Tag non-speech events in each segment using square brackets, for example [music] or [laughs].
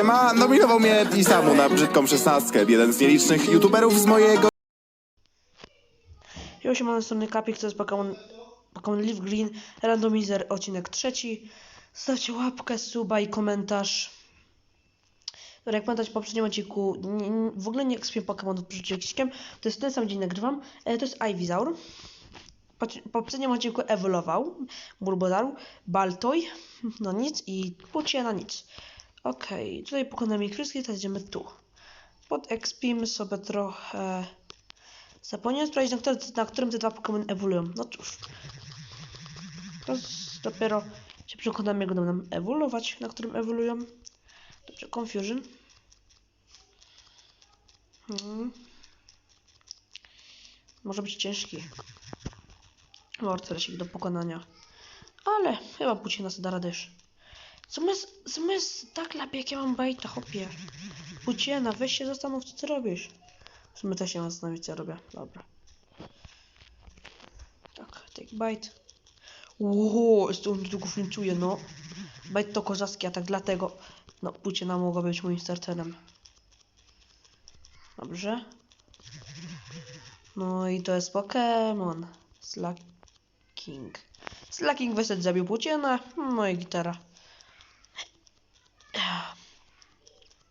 Siema, nominował mnie Isamu na brzydką szesnastkę. Jeden z nielicznych youtuberów z mojego Jo, się na strony Kapik, to jest Pokémon, Pokémon Leaf Green, Randomizer, odcinek trzeci. Zostawcie łapkę, suba i komentarz. Jak pamiętać w poprzednim odcinku, w ogóle nie ekspię Pokémon przed odcinkiem. To jest ten sam dzień nagrywam. E, to jest Ivysaur. Po, w poprzednim odcinku ewoluował. Bulbasaur, Baltoj, [laughs] no nic i Pucie na nic. Okej, tutaj pokonamy ich wszystkich, teraz idziemy tu. Pod expimy sobie trochę... Zapomniałem sprawdzić, na, który, na którym te dwa Pokémon ewoluują. No cóż. Teraz dopiero się przekonamy, jak będą nam ewoluować, na którym ewoluują. Dobrze, Confusion. Hmm. Może być ciężki. Mortresik do pokonania. Ale chyba Pucie nas da radę już. Zamiast, zamiast tak lepiej, jak ja mam bajta, hopie. Puciena, weź się zastanów, co ty robisz. W sumie też się zastanowić, co robię. Dobra. Tak, take bite. Ło, on długo flinczuje, no. Bite to kozacki atak, dlatego... No, Puciena mogła być moim starterem. Dobrze. No i to jest Pokémon. Slacking. Slacking wyszedł, zabił Puciena. No i gitara.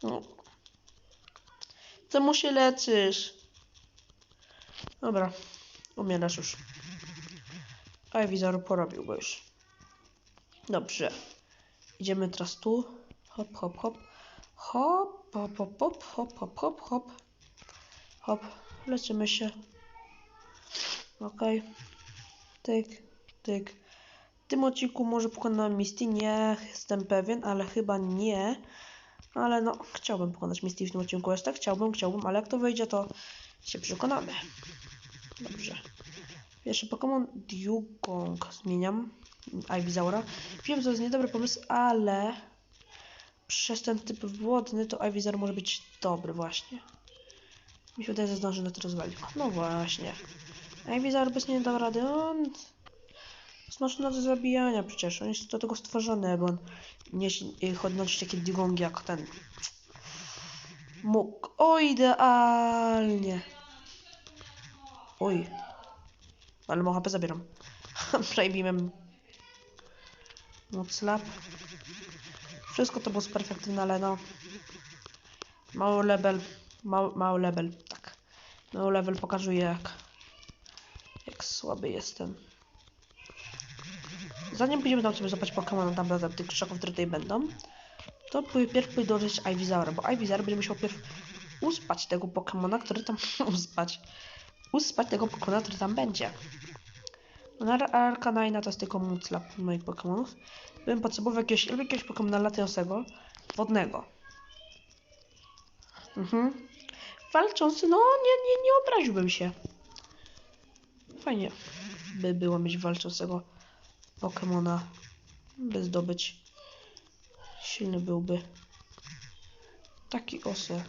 No. Czemu się leczysz? Dobra, umierasz już. Ivysaur porobił go już. Dobrze. Idziemy teraz tu. Hop, hop, hop. Hop, hop, hop, hop, hop, hop, hop, hop. Hop, leczymy się. Okej. Tyk, tyk. W tym odcinku może pokonam Misty? Nie jestem pewien, ale chyba nie. Ale no, chciałbym pokonać Misty w tym odcinku. Jeszcze chciałbym, chciałbym, ale jak to wyjdzie, to się przekonamy. Dobrze. Pierwszy Pokémon Dugong zmieniam. Ivysaura. Wiem, to jest niedobry pomysł, ale przez ten typ wodny to Ivysaur może być dobry właśnie. Mi się wydaje, że na to rozwalić. No właśnie. Ivysaur bez nie dał rady. On jest maszyna do zabijania przecież. On jest do tego stworzony, bo on nie y, chodzi takie dugongi jak ten. Mógł. O, idealnie. Oj. Ale mu HP zabieram. [laughs] Przejmijmy. Moclap. Wszystko to było super efektywne, ale no. Mały level. Mały, mały level, tak. Mały level pokazuje jak. Jak słaby jestem. Zanim pójdziemy tam sobie zobaczyć Pokémon tam na tych krzaków, które tutaj będą, to pierw pójdę dołożyć Ivysaura, bo Ivysaur będzie musiał pierw uspać tego Pokémona, który tam [laughs] uspać. Uspać tego Pokémona, który tam będzie. Na Arcanine to jest tylko Muclap moich Pokémonów. Bym potrzebował jakiegoś, albo jakiegoś Pokémona latającego, wodnego. Mhm. Walczący, no nie, nie, nie obraziłbym się. Fajnie by było mieć walczącego Pokemona, by zdobyć. Silny byłby. Taki osy.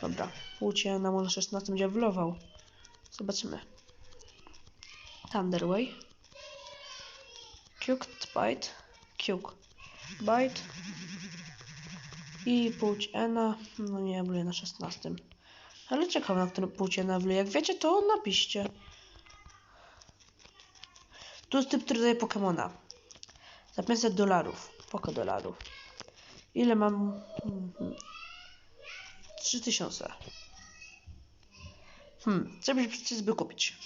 Dobra, płcie na może 16 będzie wlował. Zobaczymy. Thunderway. Cuked Bite. Cuk. Bite. I płć Ena. No nie, bluje na 16. Ale czekam na którym płcie Ena wluje. Jak wiecie, to napiszcie. Tu jest typ, który daje Pokemona. Za 500 dolarów. Poko dolarów. Ile mam? Mhm. 3000. Hmm, co byś przecież by kupić?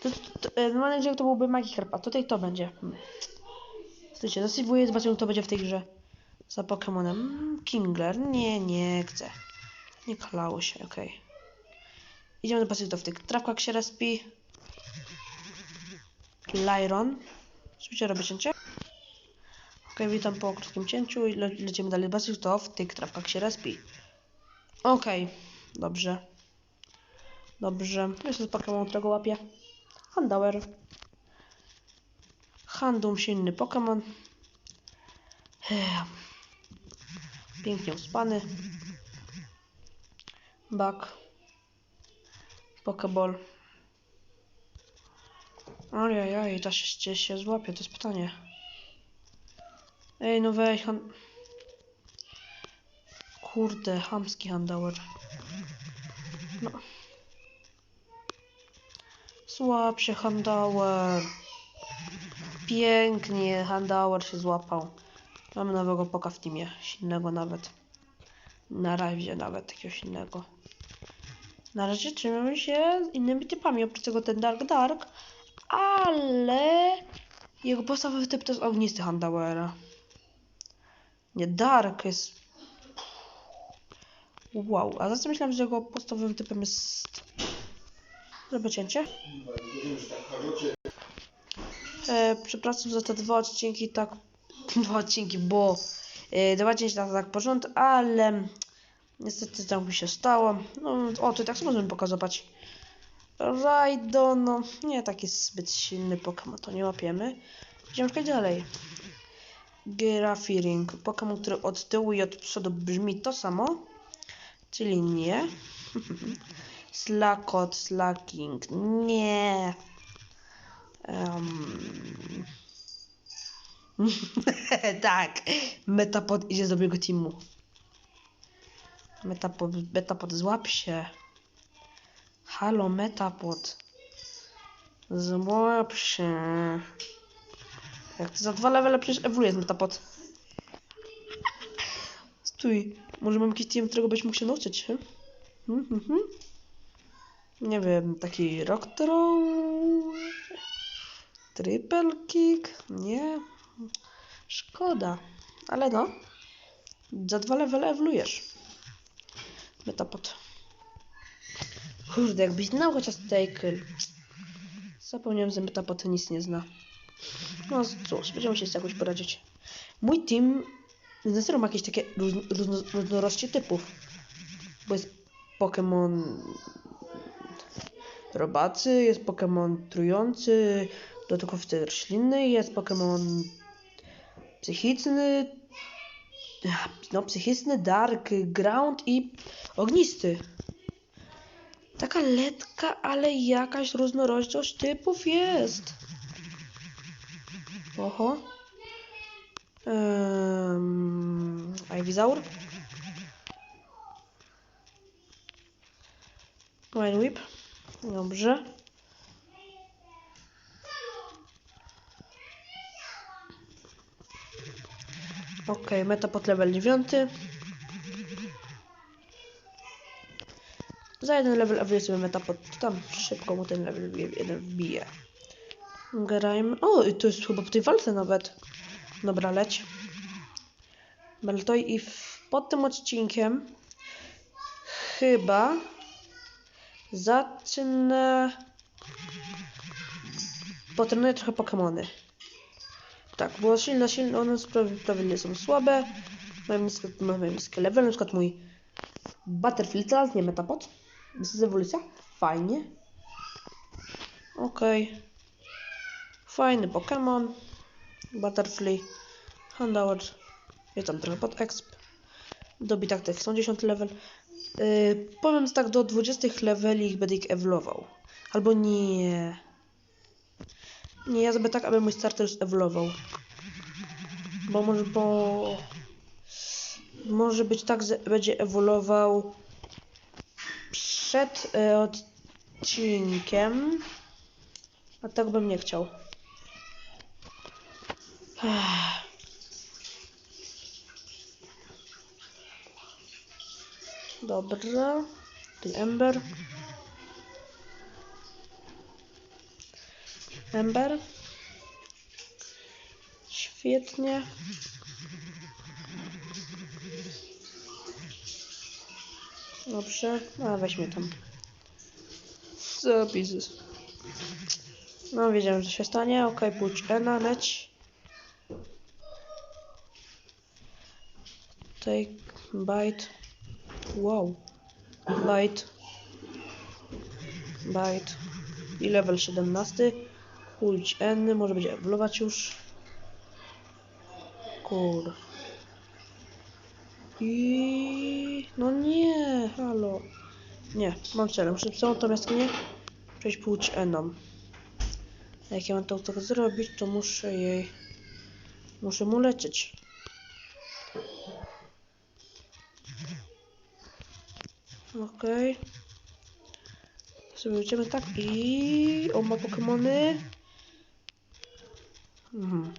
To, to, to, normalnie, że to byłby Magikarp, a tutaj to będzie. Hmm. Słuchajcie, zasywuję, zobaczymy, kto będzie w tej grze. Za Pokemonem. Mm, Kingler. Nie, nie chcę. Nie kalało się, okej. Idziemy do pasyw w tych trawkach się respi. Lyron. Oczywiście robię cięcie. Ok, witam po krótkim cięciu i le lecimy dalej. Basyl to w tych trawkach się respi. Okej, dobrze. Dobrze. Jest to Pokémon, którego łapię. Handauer. Handum, silny Pokémon. Pięknie uspany. Bak. Pokeball. Ojej, ta się, się złapie, to jest pytanie. Ej, no weź, han... Kurde, chamski Handauer. No. Złap się. Pięknie, Handauer się złapał. Mamy nowego poka w teamie, silnego nawet. Na razie nawet jakiegoś innego. Na razie trzymamy się innymi typami, oprócz tego ten Dark Dark, ale jego podstawowy typ to jest ognisty Handauera. Nie, Dark jest... Wow, a zawsze myślałem, że jego podstawowym typem jest... Zrobię cięcie. E, przepraszam za te dwa odcinki, tak... [laughs] Dwa odcinki, bo... E, dwa odcinki na tak porząd, ale... Niestety tak mi się stało. No, o, tu tak samo możemy pokazać. Rajdo, no, nie taki zbyt silny Pokémon, to nie łapiemy. Idziemy dalej. Girafiring, Pokémon, który od tyłu i od przodu brzmi to samo, czyli nie. [laughs] Slakot, Slacking, nie. Um. [laughs] tak, Metapod idzie z dobrego teamu. Metapod, Metapod, złap się. Halo, Metapod. Złap się. Jak to za dwa levele przecież ewoluuje z Metapod. Stój. Może mam jakiś team, którego byś mógł się nauczyć? Hmm, hmm, hmm. Nie wiem, taki rock throw? Triple kick? Nie. Szkoda. Ale no. Za dwa levele ewoluujesz. Metapod. Kurde, jakbyś znał chociaż Tackle. Zapomniałem, że Metapod nic nie zna. No cóż, będziemy się z jakoś poradzić. Mój team ma jakieś takie róż, różno, różnorodności typów. Bo jest Pokémon robacy, jest Pokémon trujący, dodatkowy roślinny, jest Pokémon psychiczny, no psychiczny, dark, ground i ognisty. Taka letka, ale jakaś różnorodność typów jest. Oho. Um, Ivysaur. Wine Whip. Dobrze. Ok, meta pod level 9. Za jeden level ewoluuje sobie meta pod... Tam szybko mu ten level jeden wbije. Grajmy. O, i to jest chyba po tej walce nawet. Dobra, leć. Beltoj i w, pod tym odcinkiem chyba zacznę potrenuję trochę Pokemony. Tak, bo silne, silne, one prawie są słabe. Mają niskie, mają niskie level, na przykład mój Butterfly, teraz nie Metapod. Z ewolucja. Fajnie. Okej. Fajny Pokémon. Butterfly. Handout. Jest tam trochę pod exp. Dobitak tych są 10 level. Yy, powiem tak, do 20 leveli ich będę ich ewoluował. Albo nie. Nie, ja zrobię tak, aby mój starter już ewoluował. Bo może, bo... Może być tak, że będzie ewoluował przed y, odcinkiem. A tak bym nie chciał. Ech. Dobra. Ten Ember. Ember. Świetnie. Dobrze. A weźmy tam. Zapisy. No wiedziałem, że się stanie. Ok, pójdź Ena, leć. Take bite. Wow. Bite. Bite. I level 17. Pójdź N, może będzie ewoluować już. Kur. I no nie, halo. Nie, mam cel. Muszę tą jaskinię przejść płeć Eną. A jak ja mam to tak zrobić, to muszę jej... Muszę mu leczyć. Okej. Sobie idziemy tak i... On ma Pokemony. Mhm.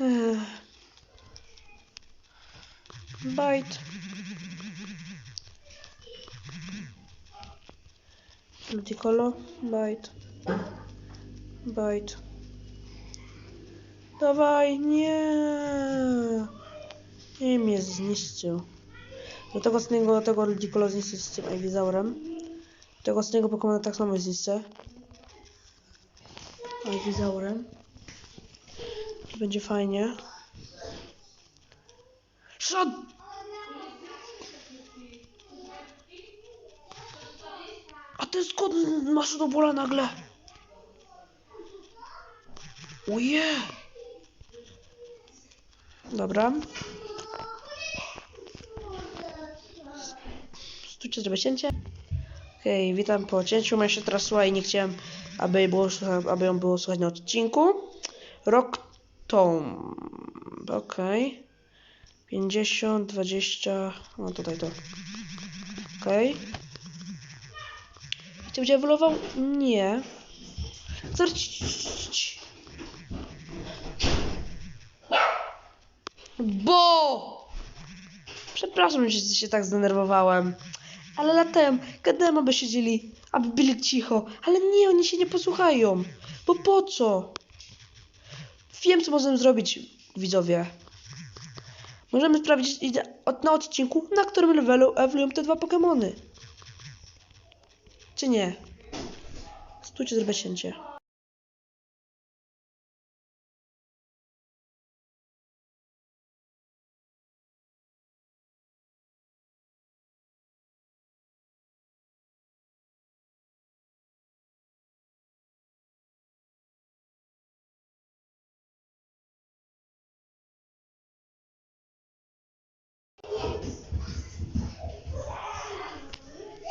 Ech. Bite. Ludicolo. Bite. Bite. Dawaj, nie. Nie mnie zniszczył. Do tego ostatniego, tego Ludicolo zniszczę z tym Ivysaurem. Tego ostatniego Pokemona tak samo zniszczę. Ivysaurem. Będzie fajnie. Szad! Ty skąd masz do bola nagle? Uje! Dobra. Stójcie, zrobię cięcie. Hej, witam po cięciu. Ja się teraz słucha i nie chciałem, aby, było, aby ją było słuchać na odcinku. Rock Tom. Okej. 50, 20. No tutaj to. Okej. Czy będzie ewoluował? Nie. Zaraz. Bo! Przepraszam, że się tak zdenerwowałem. Ale latem, gadałem, aby siedzieli, aby byli cicho. Ale nie, oni się nie posłuchają. Bo po co? Wiem, co możemy zrobić, widzowie. Możemy sprawdzić na odcinku, na którym levelu ewoluują te dwa Pokemony. Czy nie? Stójcie, zrobię cięcie.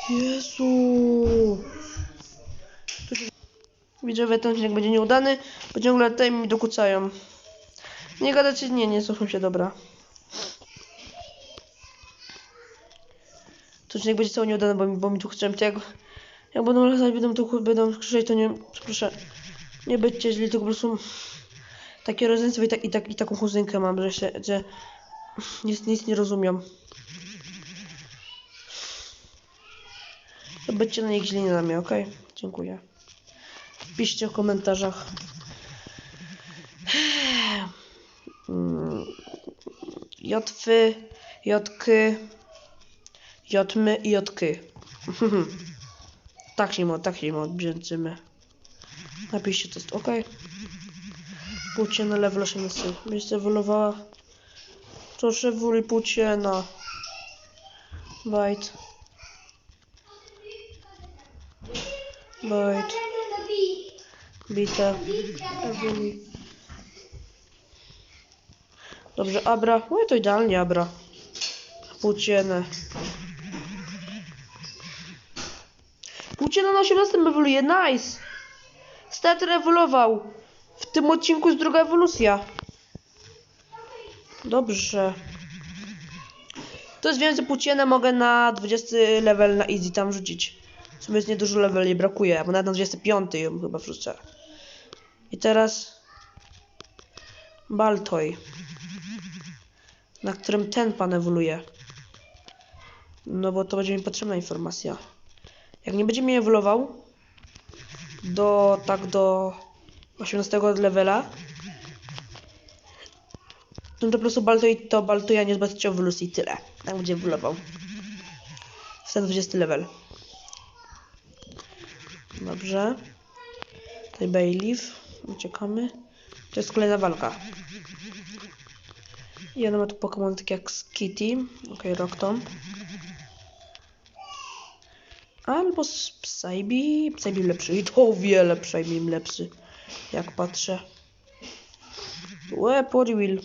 Jezu. Się- Widzowie, ten odcinek będzie nieudany, bo ciągle tutaj mi dokucają. Nie gadacie, nie, nie cofam się, dobra. To odcinek będzie cały nieudany, bo mi, bo mi tu chcę, jak, jak będą latać, będą tu, będą krzyczeć, to nie, proszę, nie byćcie źli, tylko po prostu takie rodzeństwo i, tak, i, tak, i taką kuzynkę mam, że się, że nic, nic nie rozumią. To bycie na nich źli na mnie, okej? Dziękuję. Piszcie w komentarzach. Jotwy, jotky, jotmy i jotky. [laughs] tak się ma, tak się ma, odbrzęczymy. Napiszcie to jest ok. Płcie na level 18. Będziecie ewoluowała. Proszę wuli płcie na. Bite. Bite. Bite. Ewoli. Dobrze, Abra. No to idealnie, Abra. Płócienę. Płóciena na 18 ewoluuje, nice! Starter ewoluował. W tym odcinku jest druga ewolucja. Dobrze. To jest więcej płócienę mogę na 20 level na easy tam rzucić. W sumie jest niedużo leveli brakuje, bo nawet na 25 ją chyba wrzucę. I teraz Baltoj, na którym ten pan ewoluuje. No bo to będzie mi potrzebna informacja. Jak nie będzie mi ewoluował do tak do 18 levela, no to po prostu Baltoj to Baltoja nie zobaczycie ewolucji i tyle. Tak będzie ewoluował. W ten 20 level. Dobrze. Tutaj Bayleaf. Uciekamy. To jest kolejna walka. I ona ma tu Pokémon tak jak Skitty. Ok, Rocktom. Albo z Psybe. Psybe lepszy. I to o wiele Psybe lepszy. Jak patrzę. Łe, Poriwheel.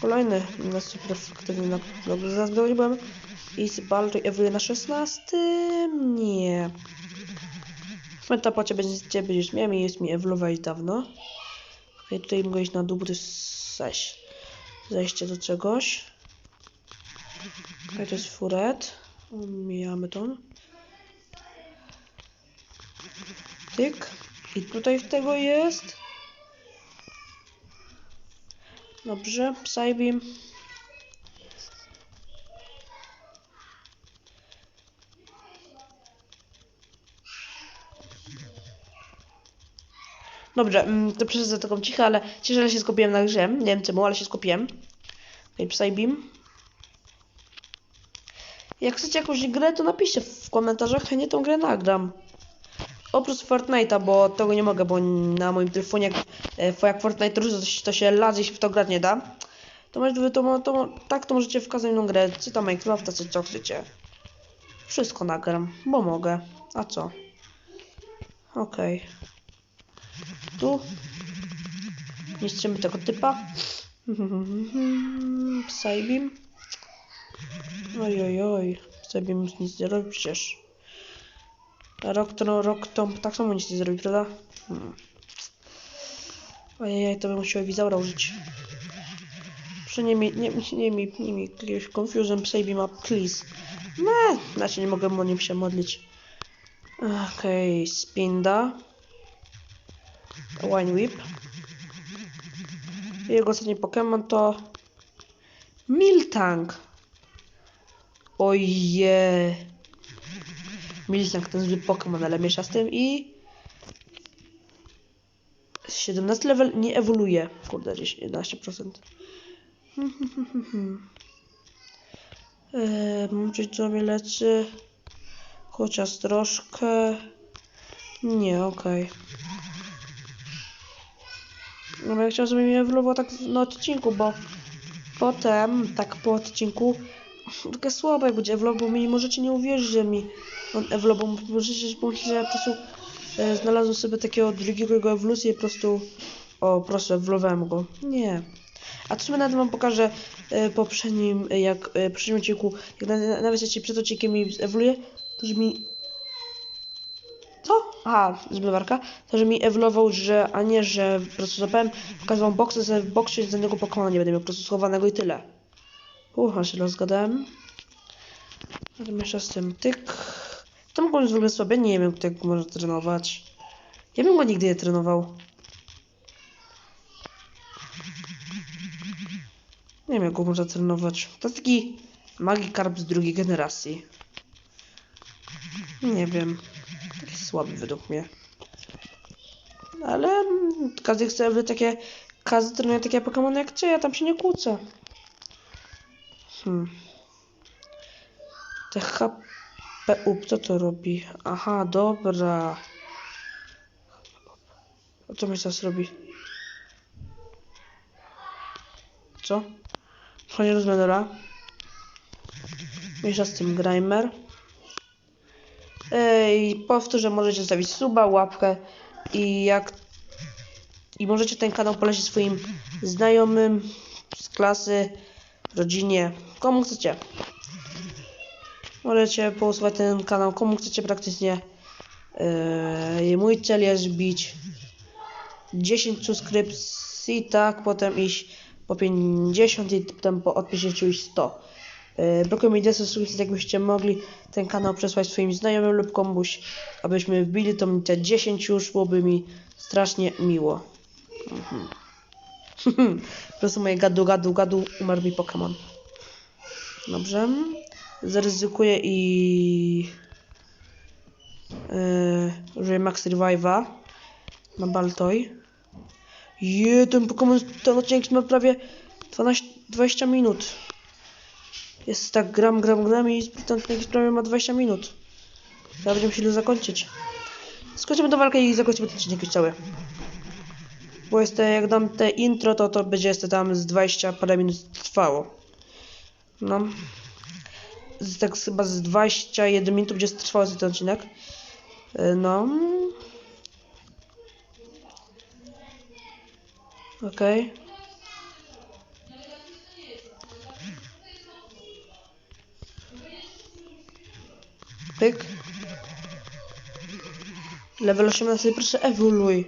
Kolejny na super efektywny na dobrze byłem. I z Baltoy ewoluuje na 16? Nie. W metapocie będziecie będziesz miał i jest mi ewoluować dawno. Tutaj mogę iść na dół, bo to jest. Zejście do czegoś. Okej, to jest furet. Omijamy to. Tyk. I tutaj w tego jest. Dobrze, Psybeam. Dobrze, mm, to przez taką cicho, ale że się skupiłem na grze. Nie wiem czemu, ale się skupiłem. Okej, Psybeam. Jak chcecie jakąś grę, to napiszcie w komentarzach, chętnie tą grę nagram. Oprócz Fortnite'a, bo tego nie mogę, bo na moim telefonie jak, e, jak Fortnite ruszy, to, się- to się w to grać nie da. To, to, to, to, tak to możecie wskazać inną grę, czy tam Minecrafta, czy co chcecie. Wszystko nagram, bo mogę. A co? Okej. Tu. Niszczymy tego typa. Psybeam. Oj, oj, oj. Psybeam nic nie robi przecież. Rok to, rok to tak samo nic nie zrobi, prawda? Hmm. Ojej, to bym musiał Wizaura użyć. Proszę nie mi, nie, nie mi, nie mi jakiegoś Confusion Psybeam up, please. Nie, znaczy nie mogę o nim się modlić. Okej, okay, Spinda. Wine Whip. Jego ostatni Pokémon to Miltank. Oje. Miltank ten zły Pokémon, ale miesza z tym i 17 level nie ewoluuje. Kurde, gdzieś 11%. [laughs] Eee, Muczyć co mnie leczy. Chociaż troszkę. Nie, okej. No bo ja chciałam, żeby mnie ewoluował tak na odcinku, bo potem, tak po odcinku, takie słabe będzie ewoluował, bo mi możecie nie uwierzyć, że mi on ewoluował. Możecie pomyśleć, że ja po prostu e, znalazłem sobie takiego drugiego jego ewolucję i po prostu, o, proszę, ewoluowałem go. Nie. A to sobie nawet wam pokażę e, poprzednim, e, jak e, poprzednim odcinku, jak na, na, nawet jeśli przed odcinkiem mi ewoluuje, to że mi? Aha, z. To, że mi ewoluował, że, a nie, że po prostu zapałem, pokazywał boksy, że w boksie z danego Pokemona nie będę miał po prostu schowanego i tyle. Ucha, się rozgadałem. Natomiast z tym tyk. To mogą być w ogóle sobie, nie wiem, jak może trenować. Ja bym go nigdy nie trenował. Nie wiem, jak go można trenować. To taki Magikarp z drugiej generacji. Nie wiem. Słaby według mnie. Ale każdy chce, aby takie. Każdy trenuje takie Pokémony jak ty, ja tam się nie kłócę. Hmm. Te HP up, co to robi? Aha, dobra. A co mi teraz robi? Co? Chodź rozumiem, dobra. Mniejsza z tym Grimer. I powtórzę, możecie zostawić suba, łapkę i jak i możecie ten kanał polecić swoim znajomym z klasy, rodzinie, komu chcecie. Możecie pousuwać ten kanał, komu chcecie praktycznie. Yy, mój cel jest bić 10 subskrypcji, tak, potem iść po 50 i potem po od 50 iść 100. Yy, Brakuje mi 10 subskrypcji, jakbyście mogli ten kanał przesłać swoim znajomym lub komuś, abyśmy wbili to te 10 już, byłoby mi strasznie miło. Mhm. [laughs] po prostu moje gadu, gadu, gadu, umarł mi Pokémon. Dobrze. Zaryzykuję i... Yy, Max Revive'a na Baltoj. Je, ten Pokémon, ten odcinek ma prawie 12, 20 minut. Jest tak gram, gram, gram i jakiś prawie ma 20 minut. Ja będziemy musieli zakończyć. Skończymy tę walkę i zakończymy ten odcinek już cały. Bo jest, te- jak dam te intro, to to będzie jeszcze tam z 20 parę minut trwało. No. Z, tak chyba z 21 minut będzie trwał ten odcinek. Y, No. Okej. Pyk. Level 18, proszę ewoluuj.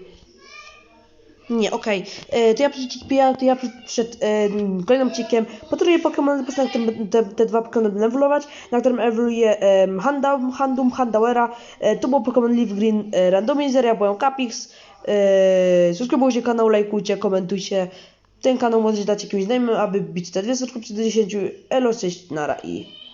Nie, okej. E, To ja przed, to ja przed, e, kolejnym odcinkiem potruję Pokémon, po na którym te, te dwa Pokémony będę ewoluować, na którym ewoluuje um, Handam, Handum, Handauera. E, to był Pokémon Leaf Green e, Randomizer, ja byłem Capix. E, subskrybujcie kanał, lajkujcie, komentujcie. Ten kanał możecie dać jakimś znajomym, aby bić te dwie subskrypcje do 10. Elo, cześć, nara i...